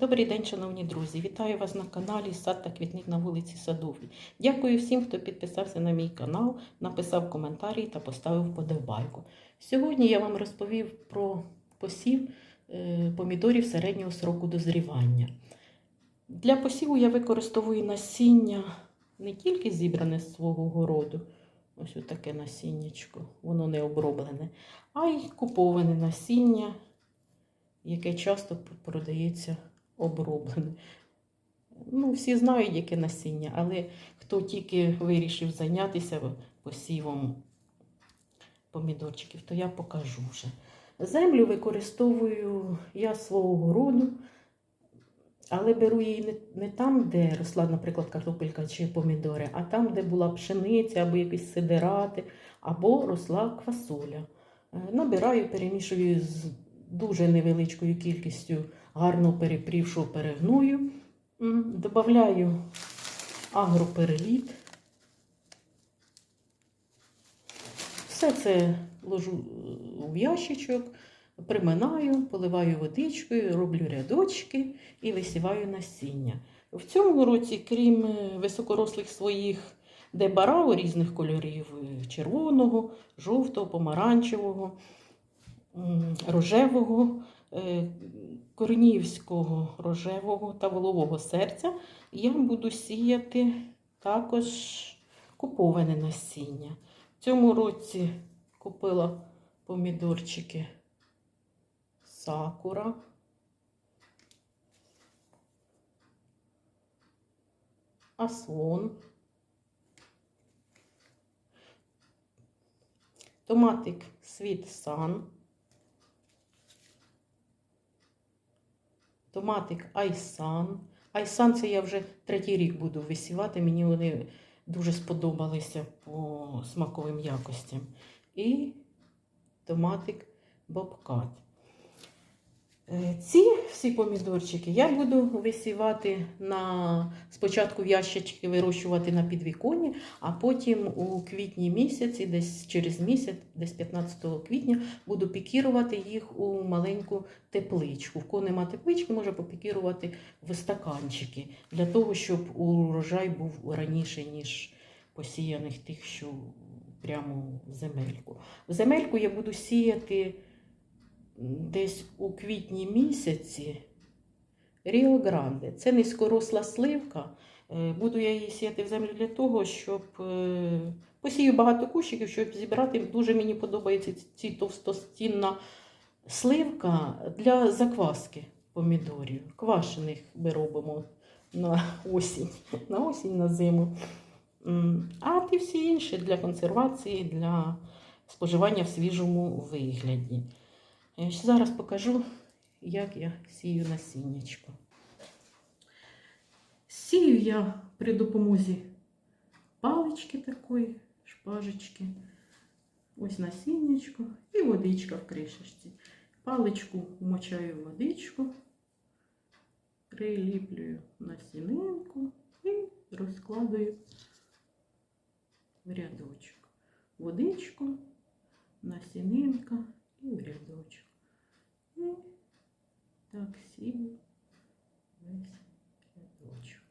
Добрий день, шановні друзі! Вітаю вас на каналі Сад та квітник на вулиці Садовій. Дякую всім, хто підписався на мій канал, написав коментарі та поставив вподобайку. Сьогодні я вам розповів про посів е, помідорів середнього сроку дозрівання. Для посіву я використовую насіння не тільки зібране з свого городу, ось таке насіннячко, воно не оброблене, а й куповане насіння, яке часто продається оброблене. Ну, всі знають, яке насіння, але хто тільки вирішив зайнятися посівом помідорчиків, то я покажу вже. Землю використовую я свого городу, але беру її не, не там, де росла, наприклад, картопелька чи помідори, а там, де була пшениця або якісь сидирати, або росла квасоля. Е, Набираю, перемішую з дуже невеличкою кількістю гарно перепрівшого перегною. М, Добавляю агропереліт. Все це ложу е, в ящичок, приминаю, поливаю водичкою, роблю рядочки і висіваю насіння. В цьому році, крім е, високорослих своїх дебарау різних кольорів е, червоного, жовтого, помаранчевого, рожевого, корнівського рожевого та волового серця, я буду сіяти також куповане насіння. В цьому році купила помідорчики сакура. Аслон. Томатик Світ Сан. Томатик Айсан. Айсан це я вже третій рік буду висівати. Мені вони дуже сподобалися по смаковим якостям. І томатик Бобкат. Е, Ці всі помідорчики я буду висівати на спочатку ящички вирощувати на підвіконні, а потім у квітні місяці, десь через місяць, десь 15 квітня, буду пікірувати їх у маленьку тепличку. В кого нема теплички, може попікірувати в стаканчики для того, щоб урожай був раніше, ніж посіяних тих, що прямо в земельку. В земельку я буду сіяти десь у квітні місяці Ріо Гранде. Це низькоросла сливка. Е, Буду я її сіяти в землю для того, щоб е, посію багато кущиків, щоб зібрати. Дуже мені подобається ці товстостінна сливка для закваски помідорів. Квашених ми робимо на осінь, на осінь, на зиму. А ті всі інші для консервації, для споживання в свіжому вигляді. Зараз покажу, як я сію насіннячко. Сію я при допомозі палички такої, шпажечки. Ось насіннячко і водичка в кришечці. Паличку вмочаю в водичку, приліплюю насінинку і розкладую в рядочок. Водичку, насінинка і в рядочок. Так сію весь рядочок.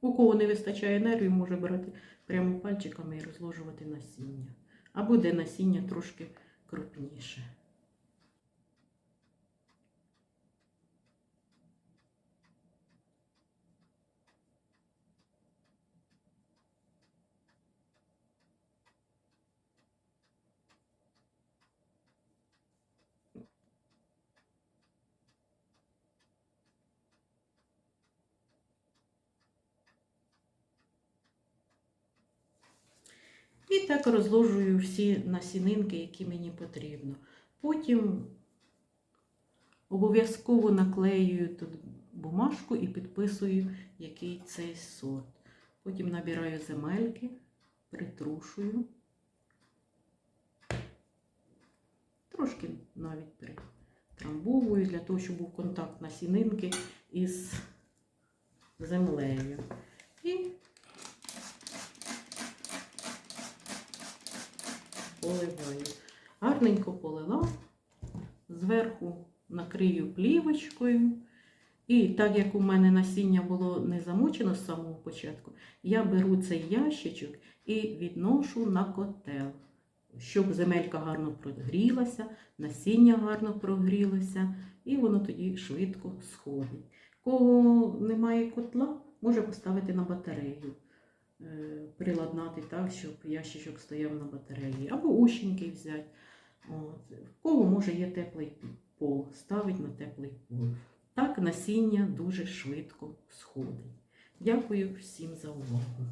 У кого не вистачає енергії, може брати прямо пальчиками і розложувати насіння. Або де насіння трошки крупніше. І так розложую всі насінинки, які мені потрібно. Потім обов'язково наклеюю тут бумажку і підписую, який цей сорт. Потім набираю земельки, притрушую. Трошки навіть притрамбовую для того, щоб був контакт насінинки із землею. І поливаю. Гарненько полила, зверху накрию плівочкою. І так як у мене насіння було не замочено з самого початку, я беру цей ящичок і відношу на котел, щоб земелька гарно прогрілася, насіння гарно прогрілося, і воно тоді швидко сходить. Кого немає котла, може поставити на батарею, приладнати так, щоб ящичок стояв на батареї, або ущеньки взяти. От. В кого може є теплий пол, ставить на теплий пол. Так насіння дуже швидко сходить. Дякую всім за увагу.